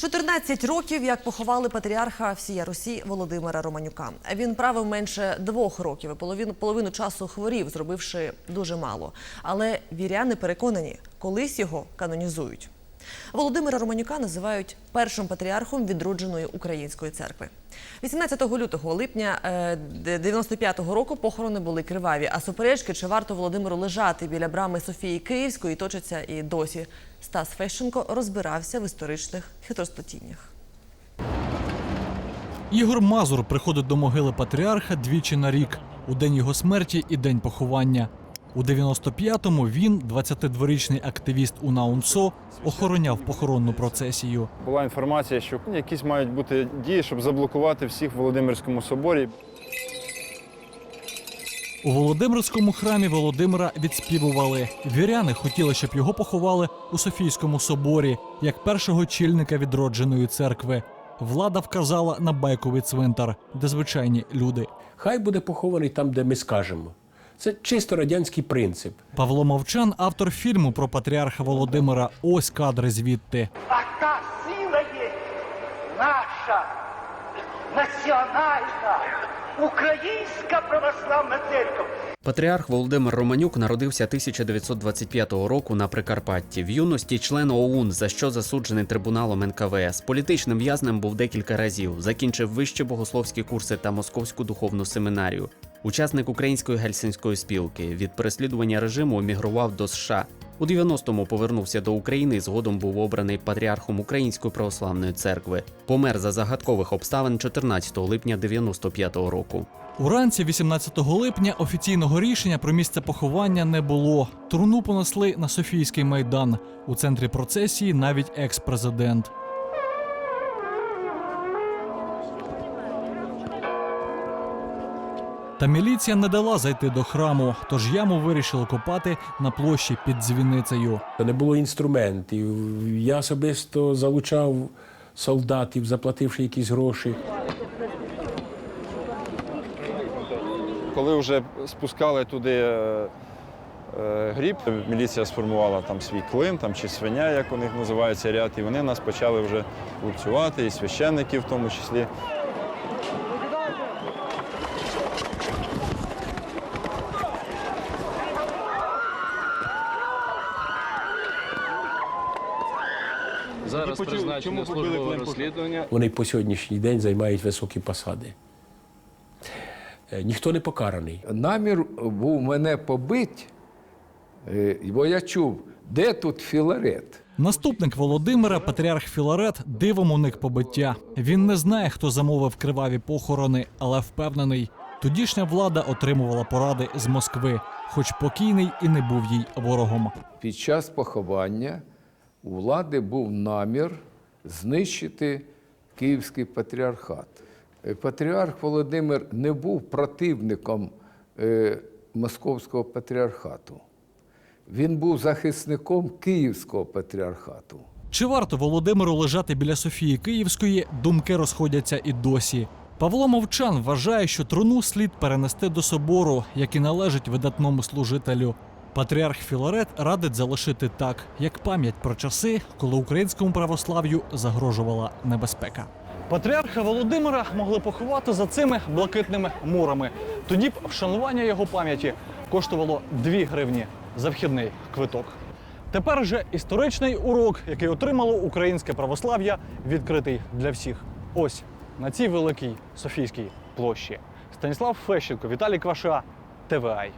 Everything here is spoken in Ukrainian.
14 років, як поховали патріарха всія Русі Володимира Романюка. Він правив менше двох років і половину, половину часу хворів, зробивши дуже мало. Але віряни переконані, колись його канонізують. Володимира Романюка називають першим патріархом відродженої української церкви. 18 лютого липня е, 95-го року похорони були криваві, а суперечки, чи варто Володимиру лежати біля брами Софії Київської, точаться і досі. Стас Фещенко розбирався в історичних хитросплетіннях. Ігор Мазур приходить до могили патріарха двічі на рік у день його смерті і день поховання. У 95-му він, 22-річний активіст УНАУНСО, охороняв похоронну процесію. Була інформація, що якісь мають бути дії, щоб заблокувати всіх в Володимирському соборі. У Володимирському храмі Володимира відспівували. Віряни хотіли, щоб його поховали у Софійському соборі, як першого чільника відродженої церкви. Влада вказала на байковий цвинтар, де звичайні люди. Хай буде похований там, де ми скажемо. Це чисто радянський принцип. Павло Мовчан, автор фільму про патріарха Володимира. Ось кадри звідти. А та сила є наша національна українська православна церква. Патріарх Володимир Романюк народився 1925 року на Прикарпатті. В юності член ОУН, за що засуджений трибуналом НКВС. Політичним в'язнем був декілька разів. Закінчив вищі богословські курси та Московську духовну семінарію. Учасник української гельсінської спілки від переслідування режиму емігрував до США. У 90-му повернувся до України і згодом був обраний патріархом Української православної церкви. Помер за загадкових обставин 14 липня 95-го року. Уранці 18 липня офіційного рішення про місце поховання не було. Труну понесли на Софійський майдан. У центрі процесії навіть екс-президент. Та міліція не дала зайти до храму, тож яму вирішили копати на площі під дзвіницею. Не було інструментів. Я особисто залучав солдатів, заплативши якісь гроші. Коли вже спускали туди е, е, гріб, міліція сформувала там свій клин там, чи свиня, як у них називається ряд, і вони нас почали вже лупцювати, і священники в тому числі. Зараз призначено службове розслідування. Вони по сьогоднішній день займають високі посади. Е, Ніхто не покараний. намір був мене побити, е, бо я чув, де тут Філарет. Наступник Володимира, патріарх Філарет, дивом уник побиття. Він не знає, хто замовив криваві похорони, але впевнений, тодішня влада отримувала поради з Москви, хоч покійний і не був їй ворогом. Під час поховання у влади був намір знищити Київський патріархат. Е, Патріарх Володимир не був противником е, Московського патріархату. Він був захисником Київського патріархату. Чи варто Володимиру лежати біля Софії Київської? Думки розходяться і досі. Павло Мовчан вважає, що труну слід перенести до собору, який належить видатному служителю. Патріарх Філарет радить залишити так, як пам'ять про часи, коли українському православ'ю загрожувала небезпека. Патріарха Володимира могли поховати за цими блакитними мурами. Тоді б вшанування його пам'яті коштувало 2 гривні за вхідний квиток. Тепер же історичний урок, який отримало українське православ'я, відкритий для всіх. Ось на цій великій Софійській площі. Станіслав Фещенко, Віталій Кваша, ТВАЙ.